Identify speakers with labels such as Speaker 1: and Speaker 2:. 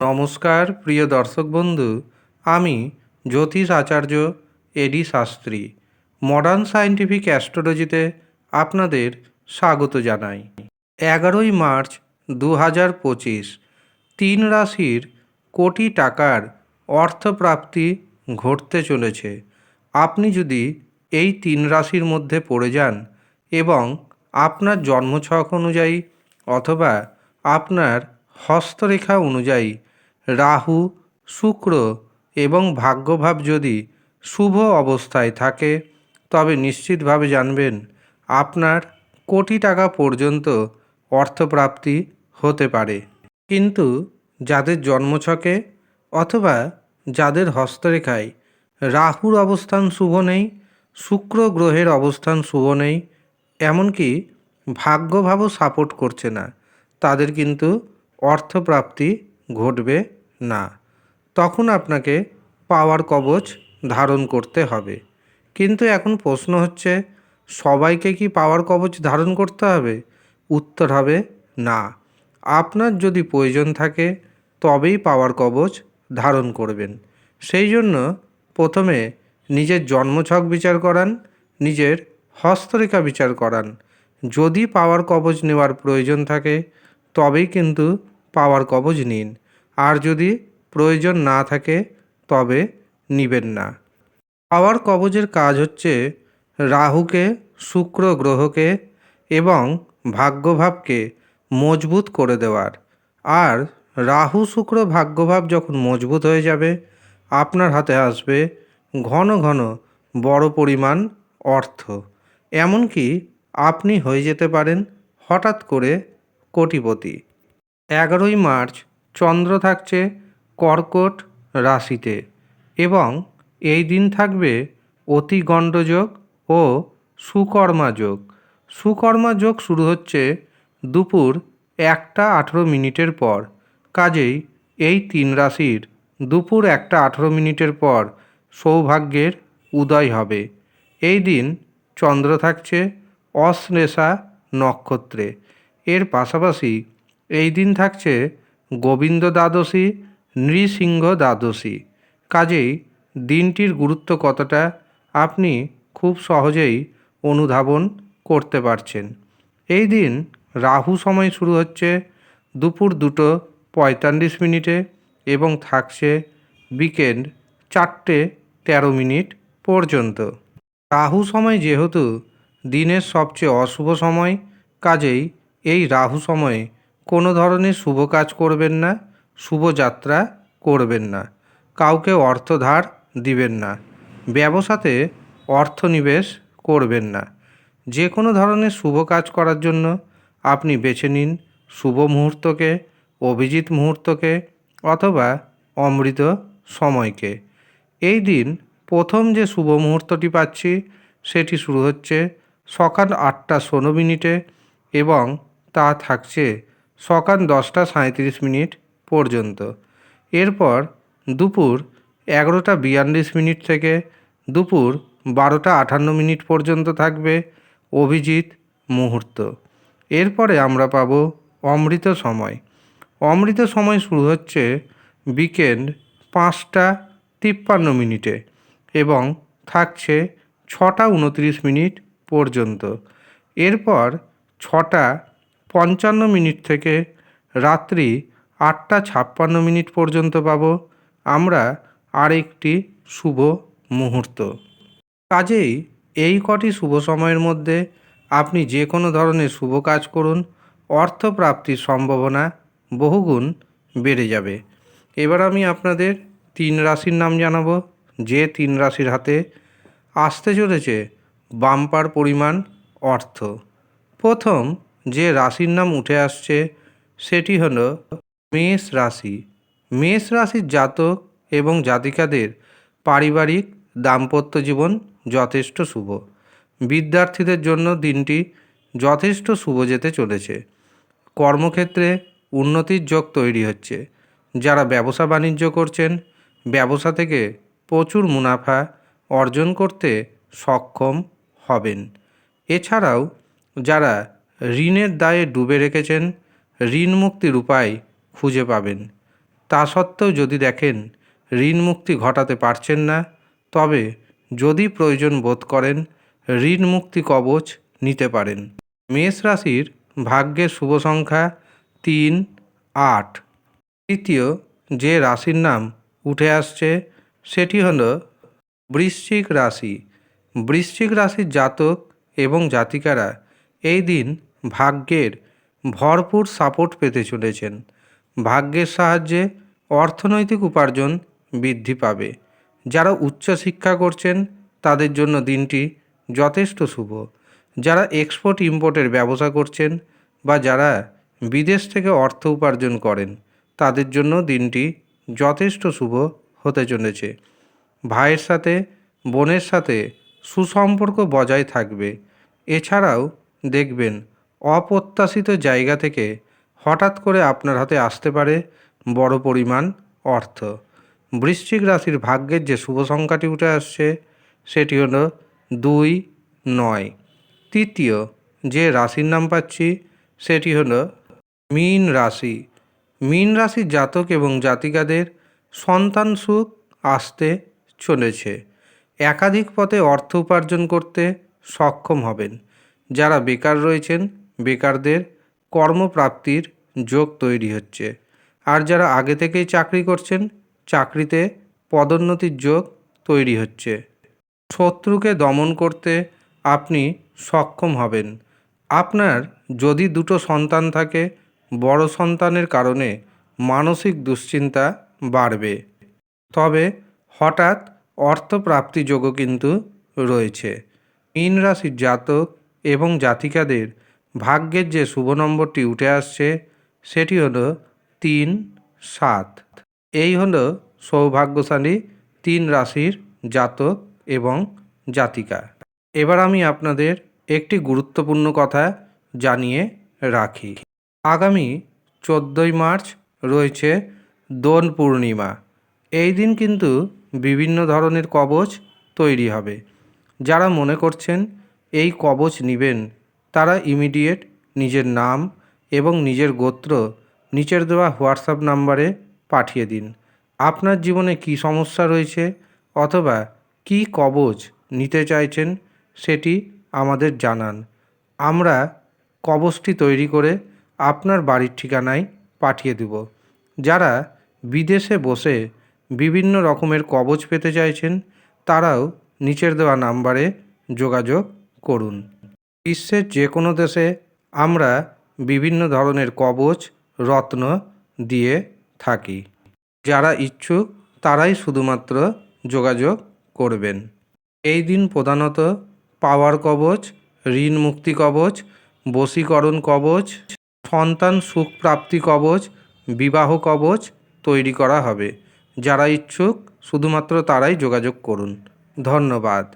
Speaker 1: নমস্কার, প্রিয় দর্শক বন্ধু। আমি জ্যোতিষ আচার্য A D Shastri. Modern scientific অ্যাস্ট্রোলজিতে আপনাদের স্বাগত জানাই। এগারোই মার্চ দু হাজার পঁচিশ, তিন রাশির কোটি টাকার অর্থপ্রাপ্তি ঘটতে চলেছে। আপনি যদি এই তিন রাশির মধ্যে পড়ে যান এবং আপনার জন্মছক অনুযায়ী অথবা আপনার হস্তরেখা অনুযায়ী রাহু, শুক্র এবং ভাগ্যভাব যদি শুভ অবস্থায় থাকে, তবে নিশ্চিতভাবে জানবেন আপনার কোটি টাকা পর্যন্ত অর্থপ্রাপ্তি হতে পারে। কিন্তু যাদের জন্মছকে অথবা যাদের হস্তরেখায় রাহুর অবস্থান শুভ নেই, শুক্র গ্রহের অবস্থান শুভ নেই, এমনকি ভাগ্যভাবও সাপোর্ট করছে না, তাদের কিন্তু অর্থপ্রাপ্তি ঘটবে না, তখন আপনাকে পাওয়ার কবচ ধারণ করতে হবে। কিন্তু এখন প্রশ্ন হচ্ছে, সবাইকে কি পাওয়ার কবচ ধারণ করতে হবে? উত্তর হবে, না। আপনার যদি প্রয়োজন থাকে, তবেই পাওয়ার কবচ ধারণ করবেন। সেই জন্য প্রথমে নিজের জন্মছক বিচার করান, নিজের হস্তরেখা বিচার করান। যদি পাওয়ার কবচ নেওয়ার প্রয়োজন থাকে, তবেই কিন্তু পাওয়ার কবচ নিন। আর যদি প্রয়োজন না থাকে, তবে নিবেন না। পাওয়ার কবজের কাজ হচ্ছে রাহুকে, শুক্র গ্রহকে এবং ভাগ্যভাবকে মজবুত করে দেওয়ার। আর রাহু, শুক্র, ভাগ্যভাব যখন মজবুত হয়ে যাবে, আপনার হাতে আসবে ঘন ঘন বড় পরিমাণ অর্থ। এমনকি আপনি হয়ে যেতে পারেন হঠাৎ করে কোটিপতি। এগারোই মার্চ চন্দ্র থাকছে কর্কট রাশিতে এবং এই দিন থাকবে অতি গণ্ডযোগ ও সুকর্মা যোগ। সুকর্মা যোগ শুরু হচ্ছে দুপুর একটা আঠেরো মিনিটের পর। কাজেই এই তিন রাশির দুপুর একটা আঠেরো মিনিটের পর সৌভাগ্যের উদয় হবে। এই দিন চন্দ্র থাকছে অশ্লেষা নক্ষত্রে। এর পাশাপাশি এই দিন থাকছে গোবিন্দ দ্বাদশী নৃসিংহ দ্বাদশী কাজেই দিনটির গুরুত্ব কতটা, আপনি খুব সহজেই অনুধাবন করতে পারছেন। এই দিন রাহু সময় শুরু হচ্ছে দুপুর দুটো পঁয়তাল্লিশ মিনিটে এবং থাকছে বিকেন্ড চারটে তেরো মিনিট পর্যন্ত। রাহু সময় যেহেতু দিনের সবচেয়ে অশুভ সময়, কাজেই এই রাহু সময়ে কোনো ধরনের শুভ কাজ করবেন না, শুভ যাত্রা করবেন না, কাউকে অর্থ ধার দিবেন না, ব্যবসাতে অর্থ নিবেশ করবেন না। যে কোনো ধরনের শুভ কাজ করার জন্য আপনি বেছে নিন শুভ মুহূর্তকে, অভিজিৎ মুহূর্তকে অথবা অমৃত সময়কে। এই দিন প্রথম যে শুভ মুহূর্তটি পাচ্ছি, সেটি শুরু হচ্ছে সকাল আটটা ষোলো মিনিটে এবং তা থাকছে সকাল দশটা সাঁত্রিশ মিনিট পর্যন্ত। এরপর দুপুর এগারোটা বিয়াল্লিশ মিনিট থেকে দুপুর বারোটা আটান্ন মিনিট পর্যন্ত থাকবে অভিজিৎ মুহূর্ত। এরপরে আমরা পাবো অমৃত সময়। অমৃত সময় শুরু হচ্ছে বিকেন্ড পাঁচটা তিপ্পান্ন মিনিটে এবং থাকছে ছটা উনত্রিশ মিনিট পর্যন্ত। এরপর ছটা পঞ্চান্ন মিনিট থেকে রাত্রি আটটা ছাপ্পান্ন মিনিট পর্যন্ত পাবো। আমরা আরেকটি শুভ মুহূর্ত। কাজেই এই কটি শুভ সময়ের মধ্যে আপনি যে কোনো ধরনের শুভ কাজ করুন অর্থ প্রাপ্তির সম্ভাবনা বহুগুণ বেড়ে যাবে। এবার আমি আপনাদের তিন রাশির নাম জানাব। যে তিন রাশির হাতে আসতে চলেছে বাম্পার পরিমাণ অর্থ। প্রথম যে রাশির নাম উঠে আসছে সেটি হল মেষ রাশি। মেষ রাশির জাতক এবং জাতিকাদের পারিবারিক দাম্পত্য জীবন যথেষ্ট শুভ। বিদ্যার্থীদের জন্য দিনটি যথেষ্ট শুভ যেতে চলেছে। কর্মক্ষেত্রে উন্নতির যোগ তৈরি হচ্ছে। যারা ব্যবসা বাণিজ্য করছেন, ব্যবসা থেকে প্রচুর মুনাফা অর্জন করতে সক্ষম হবেন। এছাড়াও যারা ঋণের দায়ে ডুবে রেখেছেন ঋণ মুক্তির উপায় খুঁজে পাবেন। তা সত্ত্বেও যদি দেখেন ঋণ মুক্তি ঘটাতে পারছেন না, তবে যদি প্রয়োজন বোধ করেন ঋণ মুক্তি কবচ নিতে পারেন। মেষ রাশির ভাগ্যের শুভ সংখ্যা তিন, আট। তৃতীয় যে রাশির নাম উঠে আসছে, সেটি হলো বৃশ্চিক রাশি। বৃশ্চিক রাশির জাতক এবং জাতিকারা এই দিন ভাগ্যের ভরপুর সাপোর্ট পেতে চলেছেন। ভাগ্যের সাহায্যে অর্থনৈতিক উপার্জন বৃদ্ধি পাবে। যারা উচ্চশিক্ষা করছেন, তাদের জন্য দিনটি যথেষ্ট শুভ। যারা এক্সপোর্ট ইম্পোর্টের ব্যবসা করছেন বা যারা বিদেশ থেকে অর্থ উপার্জন করেন, তাদের জন্য দিনটি যথেষ্ট শুভ হতে চলেছে। ভাইয়ের সাথে, বোনের সাথে সুসম্পর্ক বজায় থাকবে। এছাড়াও দেখবেন অপ্রত্যাশিত জায়গা থেকে হঠাৎ করে আপনার হাতে আসতে পারে বড় পরিমাণ অর্থ। বৃশ্চিক রাশির ভাগ্যের যে শুভ সংখ্যাটি উঠে আসছে, সেটি হল দুই নয়। তৃতীয় যে রাশির নাম পাচ্ছি, সেটি হল মীন রাশি। মীন রাশির জাতক এবং জাতিকাদের সন্তান সুখ আসতে চলেছে। একাধিক পথে অর্থ উপার্জন করতে সক্ষম হবেন। যারা বেকার রয়েছেন বেকারদের কর্মপ্রাপ্তির যোগ তৈরি হচ্ছে। আর যারা আগে থেকেই চাকরি করছেন, চাকরিতে পদোন্নতির যোগ তৈরি হচ্ছে। শত্রুকে দমন করতে আপনি সক্ষম হবেন। আপনার যদি দুটো সন্তান থাকে, বড় সন্তানের কারণে মানসিক দুশ্চিন্তা বাড়বে। তবে হঠাৎ অর্থপ্রাপ্তি যোগও কিন্তু রয়েছে। মীন রাশির জাতক এবং জাতিকাদের ভাগ্যের যে শুভ নম্বরটি উঠে আসছে, সেটি হলো তিন, সাত। এই হলো সৌভাগ্যশালী তিন রাশির জাতক এবং জাতিকা। এবার আমি আপনাদের একটি গুরুত্বপূর্ণ কথা জানিয়ে রাখি। আগামী চোদ্দোই মার্চ রয়েছে দোল পূর্ণিমা। এই দিন কিন্তু বিভিন্ন ধরনের কবচ তৈরি হবে। যারা মনে করছেন, এই কবচ নেবেন। তারা ইমিডিয়েট নিজের নাম এবং নিজের গোত্র নিচের দেওয়া হোয়াটসঅ্যাপ নাম্বারে পাঠিয়ে দিন। আপনার জীবনে কী সমস্যা রয়েছে অথবা কী কবচ নিতে চাইছেন সেটি আমাদের জানান। আমরা কবচটি তৈরি করে আপনার বাড়ির ঠিকানায় পাঠিয়ে দেব। যারা বিদেশে বসে বিভিন্ন রকমের কবচ পেতে চাইছেন, তারাও নিচের দেওয়া নাম্বারে যোগাযোগ করুন। বিশ্বের যে কোনো দেশে আমরা বিভিন্ন ধরনের কবচ, রত্ন দিয়ে থাকি। যারা ইচ্ছুক, তারাই শুধুমাত্র যোগাযোগ করবেন। এই দিন প্রধানত পাওয়ার কবচ, ঋণ মুক্তি কবচ, বশীকরণ কবচ, সন্তান সুখ প্রাপ্তি কবচ, বিবাহ কবচ তৈরি করা হবে। যারা ইচ্ছুক, শুধুমাত্র তারাই যোগাযোগ করুন। ধন্যবাদ।